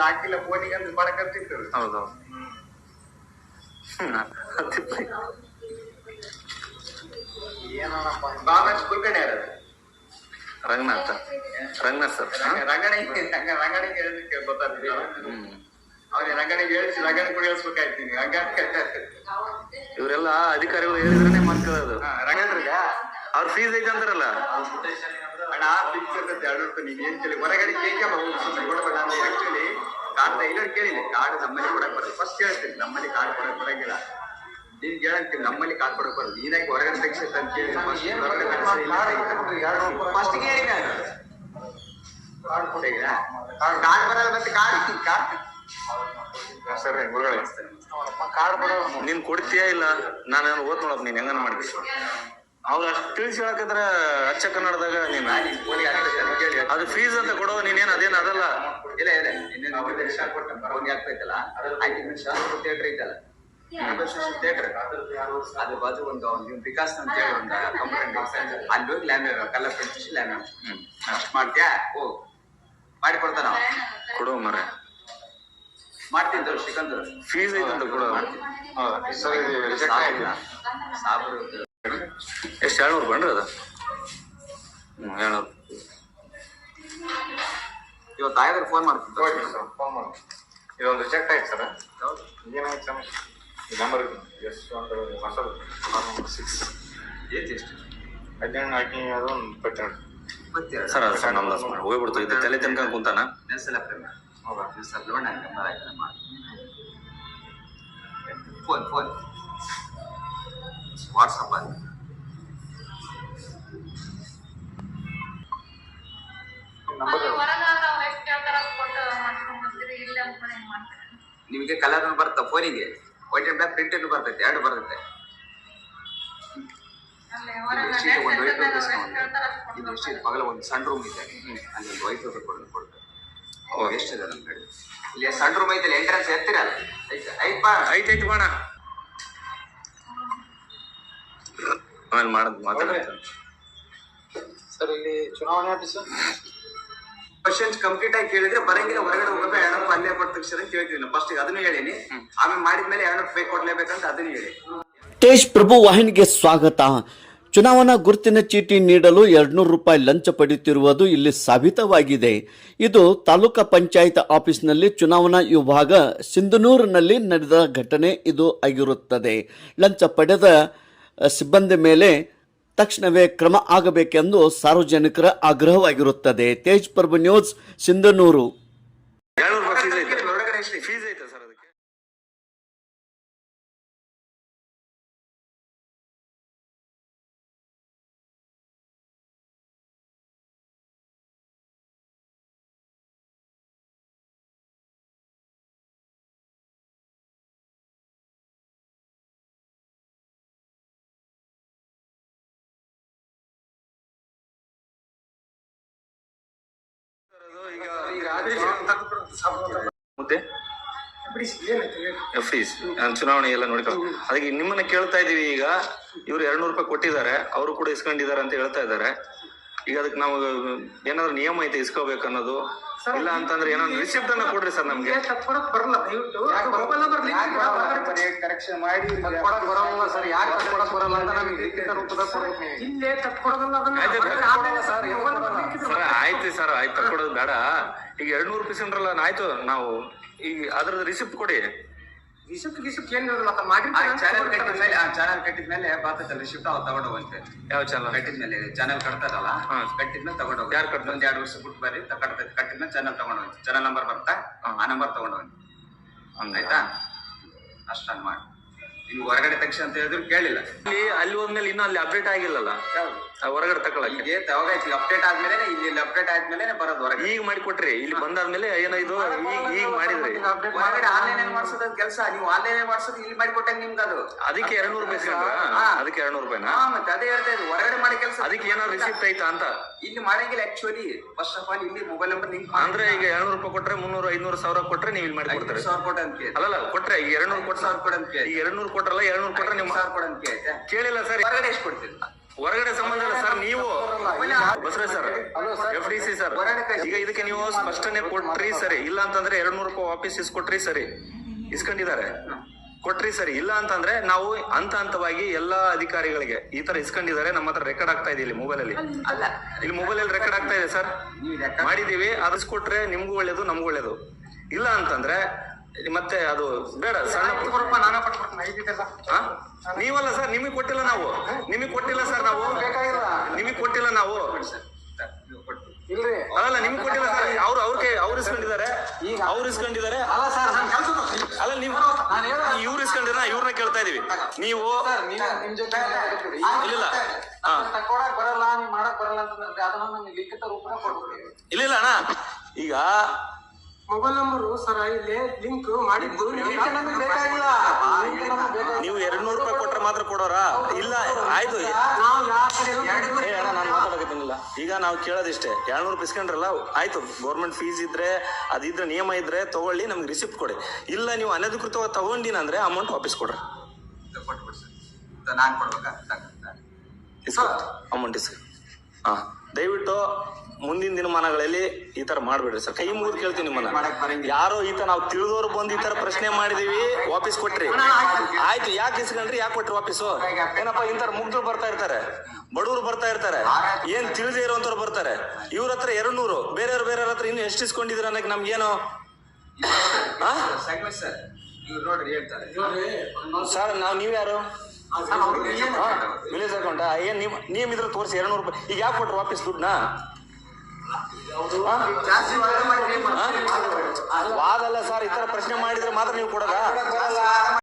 Original ಹಾಕಿಲ್ಲ ಫೋನಿಗೆ ಅಂದ್ರೆ ಬಡ ಕರ್ತಿರ್ತದೆ ಹೌದು ಬಾಬಾಜ್ ಕುಲ್ಕರ್ಣಿ ಯಾರು ರಂಗನಾಥ. ರಂಗನಾಥ್ ಸರ್. ರಂಗಣಿಗೆ ರಂಗಣಿಗೆ ಹೇಳಲಿಕ್ಕೆ ಗೊತ್ತಾಗ್ತಿಲ್ಲ ಅವ್ರಿಗೆ ರಂಗಣಿಗೆ ಹೇಳಿಸಿ ರಂಗಣಿ ಕೂಡ ಹೇಳಿಸ್ಬೇಕಾಯ್ತು ನೀವು ಹಂಗ ಇವರೆಲ್ಲ ಅಧಿಕಾರಿಗಳು ಹೇಳಿದ್ರೇನೆ ಮಾಡ್ಕೊಳ್ಳೋದು. ರಂಗಣ್ರಿಗೆ ಅವ್ರ ಫೀಸ್ ಐತೆ ಅಂತಾರಲ್ಲ ಅಣ್ಣ ಪಿಕ್ಚರ್ ಇರ್ತದೆ ಎರಡು ರೂಪಾಯಿ ನೀನ್ ಏನ್ ಕೇಳಿ ಹೊರಗಡೆ ಕೇಕೆ ಸುಮ್ಮನೆ ಕೊಡಬೇಡ ಅಂದ್ರೆ ಆಕ್ಚುಲಿ ಕಾರ್ಡ್ ಇಲ್ಲ ಕೇಳಿಲ್ಲ ಕಾರ್ಡ್ ನಮ್ಮಲ್ಲಿ ಕೊಡಕ್ ಬರ್ತದೆ ಫಸ್ಟ್ ಹೇಳ್ತೀನಿ ನಮ್ಮಲ್ಲಿ ಕಾರ್ಡ್ ಕೊಡಕ್ ಬರಂಗಿಲ್ಲ. ನೀನ್ ಕೇಳಂತೀನಿ ನಮ್ಮಲ್ಲಿ ಕಾರ್ಡ್ ಕೊಡಕ್ ಬರೋದು ನೀನಾಗಿ ಹೊರಗಡೆ ತೆಗ್ಸಿತ್ತ ಅಂತ ಕೇಳಿ ಫಸ್ಟ್ ಹೇಳಿ ನಾನು ಕಾರ್ಡ್ ಬರಲ್ಲ. ಮತ್ತೆ ಕಾರ್ಡ್ ಕಾರ್ಡ್ ಸರಿ ಗುರುಗಳೇ. ಕಾರ್ಡ್ ಬರೋ ನೀನ್ ಕೊಡ್ತೀಯಾ ಇಲ್ಲ? ನಾನು ಓದ್ ನೋಡಪ್ಪ ನೀನ್ ಹೆಂಗನ ಮಾಡ್ತೀವಿ ಅವ್ರು ಅಷ್ಟು ತಿಳಿಸಿ ಹೇಳಕಂದ್ರ ಅಚ್ಚ ಕನ್ನಡದಾಗ ನೀನು. ಅದು ಫೀಸ್ ಅಂತ ಕೊಡೋ ನೀನೇನ್ ಅದೇನು ಅದಲ್ಲ. ಇಲ್ಲ ಇಲ್ಲ. ಇನ್ನೇನು ಅವ್ರಿಗೆ ಶಾಕ್ ಕೊಟ್ಟು ಫೋನ್ ಆಗ್ತೈತಲ್ಲ ಐದು ನಿಮಿಷ ಥಿಯೇಟರ್ ಐತಲ್ಲ? ಥಿಯೇಟರ್ ಅದ್ರ ಬಾಜು ಒಂದು ನೀವು ವಿಕಾಸ್ ಅಂತ ಹೇಳಿ ಒಂದು ಕಂಪ್ಲೇಂಟ್ ಅಲ್ಲಿ ಹೋಗಿ ಲ್ಯಾಂಡ್ ಕಲ್ಲ ಫ್ರೆಂಡ್ಸ್ ಹ್ಮ್. ಅಷ್ಟು ಮಾಡ್ತೀಯಾ? ಓ ಮಾಡಿ ಕೊಡ್ತಾನ ಅವ. ಕೊಡು ಮರ ಮಾಡ್ತೀನಿ ತೋರಿ ಶ್ರೀಕಾಂತ್ ಫೀಸ್ ಐತಂತ ಕೊಡು. ಸಾಬರು ಎಷ್ಟು ಏಳ್ನೂರು ರೂಪಾಯಿ ಅದು ಹ್ಮ್ ಏಳ್ನೂರು ಇವತ್ತು ಆಯ್ದ್ರೆ ಫೋನ್ ಮಾಡ್ತೀನಿ ತಗೋ. ಫೋನ್ ಮಾಡಿ ಇದೊಂದು ಚೆಕ್ ಆಯ್ತು ಸರ್ ಹೌದು. ಏನಾಯ್ತು ಸರ್ ಈ ನಂಬರ್ ಎಷ್ಟು ಅಂತ ಹೊಸದು ಸಿಕ್ಸ್ ಏತ್ ಎಷ್ಟು ಹದಿನೆಂಟು ಹಾಕಿ ಅದು ಒಂದು ಇಪ್ಪತ್ತೆರಡು ಗೊತ್ತಿಲ್ಲ ಸರ್ ಅದು ಸರ್ ನಮ್ದು ಮಾಡಿ ಹೋಗ್ಬಿಡ್ತು ಇದು ತಲೆ ತನಕ ಕುಂತಾನ ನೆನ್ಸಲ್ಲ ಪ್ರೇಮ ಹೌದಾ ದಿವಸ ಲೋನ್ ನಂಬರ್ ಆಯ್ತು ಮಾಡಿ ಫೋನ್ ಫೋನ್ ವಾಟ್ಸಪ್ ಅಲ್ಲಿ ನಿಮಗೆ ಕಲರ್ ಬರುತ್ತೆ ಫೋನಿಗೆ. ವೈಟ್ ಅಂಡ್ ಬ್ಲಾಕ್ ಪ್ರಿಂಟ್ ಬರ್ತೈತೆ ಎರಡು ಬರ್ತೈತೆ. ಇದು ಎಷ್ಟು ಇದೆ? ಪಗಲ ಒಂದು ಸಣ್ಣ ರೂಮ್ ಇದೆ. ಅಲ್ಲಿ ಒಂದು ವೈಟ್ ಪೇಪರ್ ಕೊಡ್ತಾರೆ ಓ ಎಷ್ಟಿದೆ ನಮ್ಮ ಕಡೆ ಇಲ್ಲಿ ಸಣ್ಣ ರೂಮ್ ಐತಲ್ಲ ಎಂಟ್ರೆನ್ಸ್ ಎತ್ತಿರಲ್ಲ? ಐತೆ ಐತ್ ಬಾ ಐತೆ ಐತೆ ಬಾಣ ಆಮೇಲೆ ಮಾಡೋದು ಮಾತಾಡ್ತೀನಿ. ಸರ್ ಇಲ್ಲಿ ಚುನಾವಣೆ ಆಫೀಸ್? ಕ್ವಶನ್ಸ್ ಕಂಪ್ಲೀಟ್ ಆಗಿ ಕೇಳಿದ್ರೆ ಬರಂಗಿಲ್ಲ, ಹೊರಗಡೆ ಹೋಗಬೇಕು ಎರಡಪ್ಪ ಅಲ್ಲೇ ಕೊಟ್ಟ ತಕ್ಷಣ ಫಸ್ಟ್ ಅದನ್ನ ಹೇಳಿನಿ. ಆಮೇಲೆ ಮಾಡಿದ್ಮೇಲೆ ಎರಡಪ್ಪ ಪೇ ಕೊಡ್ಲೇಬೇಕಂತ ಅದನ್ನು ಹೇಳಿ ತೇಜ್ ಪ್ರಭು ವಾಹಿನಿಗೆ ಸ್ವಾಗತ. ಚುನಾವಣಾ ಗುರುತಿನ ಚೀಟಿ ನೀಡಲು ಎರಡ್ನೂರು ರೂಪಾಯಿ ಲಂಚ ಪಡೆಯುತ್ತಿರುವುದು ಇಲ್ಲಿ ಸಾಬೀತವಾಗಿದೆ. ಇದು ತಾಲೂಕಾ ಪಂಚಾಯತ್ ಆಫೀಸ್ನಲ್ಲಿ ಚುನಾವಣಾ ವಿಭಾಗ ಸಿಂಧನೂರಿನಲ್ಲಿ ನಡೆದ ಘಟನೆ ಇದು ಆಗಿರುತ್ತದೆ. ಲಂಚ ಪಡೆದ ಸಿಬ್ಬಂದಿ ಮೇಲೆ ತಕ್ಷಣವೇ ಕ್ರಮ ಆಗಬೇಕೆಂದು ಸಾರ್ವಜನಿಕರ ಆಗ್ರಹವಾಗಿರುತ್ತದೆ. ತೇಜ್ ಪ್ರಭು ನ್ಯೂಸ್ ಸಿಂಧನೂರು. ಮತ್ತೆ? ಫೀಸ್ ಚುನಾವಣೆ ಎಲ್ಲ ನೋಡ್ಕೊಂಡು ಅದಕ್ಕೆ ನಿಮ್ಮನ್ನ ಕೇಳ್ತಾ ಇದೀವಿ ಈಗ. ಇವ್ರು ಎರಡ್ನೂರು ರೂಪಾಯಿ ಕೊಟ್ಟಿದ್ದಾರೆ. ಅವರು ಕೂಡ ಇಸ್ಕೊಂಡಿದ್ದಾರೆ ಅಂತ ಹೇಳ್ತಾ ಇದ್ದಾರೆ. ಈಗ ಅದಕ್ಕೆ ನಾವು ಏನಾದ್ರು ನಿಯಮ ಐತೆ ಇಸ್ಕೋಬೇಕು ಅನ್ನೋದು? ಇಲ್ಲ ಅಂತಂದ್ರೆ ಏನೋ ರಿಸಿಪ್ಟ್ ಅನ್ನ ಕೊಡ್ರಿ ಸರ್ ನಮ್ಗೆ. ಕರೆಕ್ಷನ್ ಮಾಡಿ. ಬರಲ್ಲ ಸರ್. ಯಾಕೆ ಬರಲ್ಲ ಅಂತ ನಮಗೆ ಲಿಖಿತ ರೂಪದಾಗ ಕೊಡ್ಬೇಕು ಇಲ್ಲೇ ಅದನ್ನ ಸರ್ ಆಯ್ತು ಸರ್ ಆಯ್ತು ಕೊಡೋದು ಬೇಡ. ಈಗ ಎರಡ್ನೂರು ರೂಪಾಯಿ ನಾ ಆಯ್ತು ನಾವು ಈಗ ಅದ್ರದ್ದು ರಿಸಿಪ್ಟ್ ಕೊಡಿ. ರಿಸಿಪ್ಟ್ ಗಿಸಿಪ್ಟ್ ಏನ್ ಆತ ಮಾಡಿರ್ತಾನೆ ಚಾನಲ್ ಕಟ್ಟಿದ ಮೇಲೆ ಆ ಚಾನಲ್ ಕಟ್ಟಿದ ಮೇಲೆ ಬರ್ತೈತಲ್ಲ ಶಿಫ್ಟ್ ಅವ್ ತಗೊಂಡೋಗಂತೆ ಯಾವ ಚಾನಲ್ ಕಟ್ಟಿದ ಮೇಲೆ ಚಾನಲ್ ಕಟ್ತಾರಲ್ಲ ಕಟ್ಟಿದ್ನ ಕಟ್ಟಿದ್ಮೇಲೆ ತಗೊಂಡೋಗಿ ಯಾರ್ ಕಟ್ ಒಂದ್ ಎರಡು ವರ್ಷ ಬಿಟ್ಟು ಬರ್ರಿ ಕಟ್ತೈತೆ ಕಟ್ಟಿದ್ಮೇಲೆ ಚಾನಲ್ ತಗೊಂಡೋಗಿ ಚಾನಲ್ ನಂಬರ್ ಬರ್ತಾ ಆ ನಂಬರ್ ತಗೊಂಡೋಗಿ ಆಯ್ತಾ? ಅಷ್ಟನ್ ಮಾಡಿ ನೀವು ಹೊರಗಡೆ ತಕ್ಷಣ ಅಂತ ಹೇಳಿದ್ರು ಕೇಳಿಲ್ಲ. ಅಲ್ಲಿ ಅಲ್ಲಿ ಹೋದ್ಮೇಲೆ ಇನ್ನೂ ಅಲ್ಲಿ ಅಪ್ಡೇಟ್ ಆಗಿಲ್ಲಲ್ಲ? ಆ ಹೊರಗಡೆ ತಗೊಳ್ಳ. ಈಗ ಐತಿ ಅಪ್ಡೇಟ್ ಆದ್ಮೇಲೆ ಇಲ್ಲಿ ಅಪ್ಡೇಟ್ ಆದ್ಮೇಲೆ ಬರೋದು ಹೊರಗೆ. ಈಗ ಮಾಡಿ ಕೊಟ್ರಿ ಇಲ್ಲಿ ಬಂದಾದ್ಮೇಲೆ ಏನೋ ಇದು ಈಗ ಈಗ ಮಾಡಿದ್ರಿ. ಹೊರಗಡೆ ಆನ್ಲೈನ್ ಮಾಡ್ಸೋದ್ ಕೆಲಸ. ನೀವು ಆನ್ಲೈನ್ ಮಾಡ್ಸೋದು ಇಲ್ಲಿ ಮಾಡಿ ಕೊಟ್ಟಾಗ ನಿಮ್ಗೆ ಅದು. ಅದಕ್ಕೆ ಎರಡ್ನೂರು ರೂಪಾಯಿ ಇಸ್ಕೊಂಡ್ರ ಹಾ. ಅದಕ್ಕೆ ಎರಡ್ನೂರು ರೂಪಾಯಿನಾ? ಹಾ ಮತ್ತೆ ಅದೇ ಹೇಳ್ತಾ ಹೊರಗಡೆ ಮಾಡಿ ಕೆಲಸ ಅದಕ್ಕೆ ಏನೋ ರಿಸಿಪ್ಟ್ ಐತಾ ಅಂತ? ಇಲ್ಲಿ ಮಾಡಂಗಿಲ್ಲ ಆಕ್ಚುಲಿ ಫಸ್ಟ್ ಆಫ್ ಆಲ್ ಇಲ್ಲಿ ಮೊಬೈಲ್ ನಂಬರ್ ಲಿಂಕ್ ಅಂದ್ರೆ ಈಗ ಎರಡ್ನೂರು ರೂಪಾಯಿ ಕೊಟ್ರೆ ಮುನ್ನೂರು ಐನೂರು ಸಾವಿರ ಕೊಟ್ರೆ ನೀವು ಇಲ್ಲಿ ಮಾಡಿ ಕೊಡ್ತಾರೆ. ಸಾವಿರ ಕೊಟ್ಟ ಅಂತ ಅಲ್ಲಲ್ಲ ಕೊಟ್ರೆ ಈಗ ಎರಡ್ನೂರು ಕೊಟ್ಟು ಸಾವಿರ ಕೊಡು ಅಂತ ಈಗ ಎರಡ್ನೂರು ಕೊಟ್ರಲ್ಲ ಎರಡ್ನೂರು ಕೊಟ್ರೆ ನಿಮ್ಮ ಸಾವಿರ ಕೊಡು ಅಂತ ಕೇಳಿ ಕೇಳಿಲ್ಲ ಸರ್. ಹೊರಗಡೆ ಎಷ್ಟು ಕೊಡ್ತೀರಿ? ಹೊರಗಡೆ ಸಂಬಂಧ ಇಲ್ಲ ಸರ್, ನೀವು Basavaraj sir F D C sir, ಈಗ ಇದಕ್ಕೆ ನೀವು ಸ್ಪಷ್ಟನೆ ಕೊಟ್ರಿ ಸರಿ, ಇಲ್ಲ ಅಂತಂದ್ರೆ ಎರಡ್ ನೂರು ರೂಪಾಯಿ ವಾಪಸ್ ಇಸ್ಕೊಟ್ರಿ ಸರಿ, ಇಸ್ಕೊಂಡಿದ್ದಾರೆ. ಕೊಟ್ರಿ ಸರಿ, ಇಲ್ಲ ಅಂತಂದ್ರೆ ನಾವು ಹಂತ ಹಂತವಾಗಿ ಎಲ್ಲಾ ಅಧಿಕಾರಿಗಳಿಗೆ ಈ ತರ ಇಸ್ಕೊಂಡಿದ್ದಾರೆ, ನಮ್ಮ ಹತ್ರ ರೆಕಾರ್ಡ್ ಆಗ್ತಾ ಇದೆ ಇಲ್ಲಿ ಮೊಬೈಲ್ ಅಲ್ಲಿ. ಇಲ್ಲಿ ಮೊಬೈಲ್ ಅಲ್ಲಿ ರೆಕಾರ್ಡ್ ಆಗ್ತಾ ಇದೆ ಸರ್. ಮಾಡಿದೀವಿ ಅದಿಸ್ಕೊಟ್ರೆ ನಿಮ್ಗೂ ಒಳ್ಳೇದು, ನಮಗೂ ಒಳ್ಳೇದು. ಇಲ್ಲ ಅಂತಂದ್ರೆ ಮತ್ತೆ ಅದು ಬೇಡ ಸಣ್ಣ? ನೀವಲ್ಲ ಸರ್ ನಿಮಗೆ ಕೊಟ್ಟಿಲ್ಲ ನಾವು. ನಿಮಗೆ ಕೊಟ್ಟಿಲ್ಲ ಸರ್ ನಾವು. ಬೇಕಾಗಿಲ್ಲ. ನಿಮಗೆ ಕೊಟ್ಟಿಲ್ಲ ನಾವು. ಅಲ್ಲ ನಿಮ್ಗೆ ಕೊಟ್ಟಿಲ್ಲ ಸರ್. ಅವ್ರು ಅವ್ರ ಕೈ ಅವ್ರು ಇಸ್ಕೊಂಡಿದ್ದಾರೆ. ಅವ್ರು ಇಸ್ಕೊಂಡಿದ್ದಾರೆ. ಅಲ್ಲ ನೀವು ಇವ್ರು ಇಸ್ಕೊಂಡಿರ ಇವ್ರನ್ನ ಕೇಳ್ತಾ ಇದೀವಿ. ನೀವು ಇಲ್ಲ ಇಲ್ಲ ಅಣ್ಣ. ಈಗ ಮೊಬೈಲ್ ನಂಬರ್ ಸರ್ ಇಲ್ಲಿ ಲಿಂಕ್ ಬೇಕಾಗಿಲ್ಲ. ನೀವು ಎರಡ್ ನೂರು ರೂಪಾಯಿ ಕೊಟ್ರೆ ಮಾತ್ರ ಕೊಡೋರ? ಇಲ್ಲ ಆಯ್ತು. ಈಗ ನಾವು ಕೇಳೋದಿಷ್ಟೇ. ಎರಡ್ನೂರು ನೂರು ಇಸ್ಕೊಂಡ್ರಲ್ಲ ಆಯ್ತು. ಗೌರ್ಮೆಂಟ್ ಫೀಸ್ ಇದ್ರೆ ಅದಿದ್ರೆ ನಿಯಮ ಇದ್ರೆ ತಗೊಳ್ಳಿ ನಮ್ಗೆ ರಿಸಿಪ್ಟ್ ಕೊಡಿ. ಇಲ್ಲ ನೀವು ಅನಧಿಕೃತವಾಗಿ ತಗೊಂಡಿನ ಅಂದ್ರೆ ಅಮೌಂಟ್ ವಾಪಸ್ ಕೊಡ್ರಿ. ಅಮೌಂಟ್ ಇಸ್ಕೊ ಹಾ. ದಯವಿಟ್ಟು ಮುಂದಿನ ದಿನಮಾನಗಳಲ್ಲಿ ಈ ತರ ಮಾಡ್ಬೇಡ್ರಿ ಸರ್. ಕೈ ಮುಗಿದು ಕೇಳ್ತೀನಿ ನಿಮ್ಮನ್ನ. ಯಾರೋ ಈತ ನಾವು ತಿಳಿದವರು ಬಂದು ಈ ತರ ಪ್ರಶ್ನೆ ಮಾಡಿದೀವಿ ವಾಪಸ್ ಕೊಟ್ರಿ. ಆಯ್ತು. ಯಾಕೆ ಇಸ್ಕೊಂಡ್ರಿ ಯಾಕೆ ಕೊಟ್ರಿ ವಾಪಸ್ಸು? ಏನಪ್ಪ ಇಂತರ ಮುಗ್ಧರು ಬರ್ತಾ ಇರ್ತಾರೆ. ಬಡವರು ಬರ್ತಾ ಇರ್ತಾರೆ. ಏನ್ ತಿಳಿದೇ ಇರುವಂತವ್ರು ಬರ್ತಾರೆ. ಇವ್ರ ಹತ್ರ ಎರಡ್ ನೂರು ಬೇರೆಯವ್ರು ಬೇರೆಯವ್ರ ಹತ್ರ ಇನ್ನು ಎಷ್ಟು ಇಸ್ಕೊಂಡಿದ್ರ ಅನ್ನಕ್ಕೆ ನಮ್ಗೇನು? ಸರ್ ನಾವ್ ನಾವು ಯಾರು? ವಿಲೇಜ್ ಅಕೌಂಟ್ ಏನ್ ನೀವ್ ನೀವ್ ಇದ್ರ ತೋರಿಸಿ ಎರಡ್ ನೂರು ರೂಪಾಯಿ. ಈಗ ಯಾಕೆ ಕೊಟ್ರು ವಾಪಸ್ ದುಡ್ಡನ್ನ? ವಾದಲ್ಲ ಸರ್ ಈ ತರ ಪ್ರಶ್ನೆ ಮಾಡಿದ್ರೆ ಮಾತ್ರ ನೀವು ಕೊಡೋದಾ?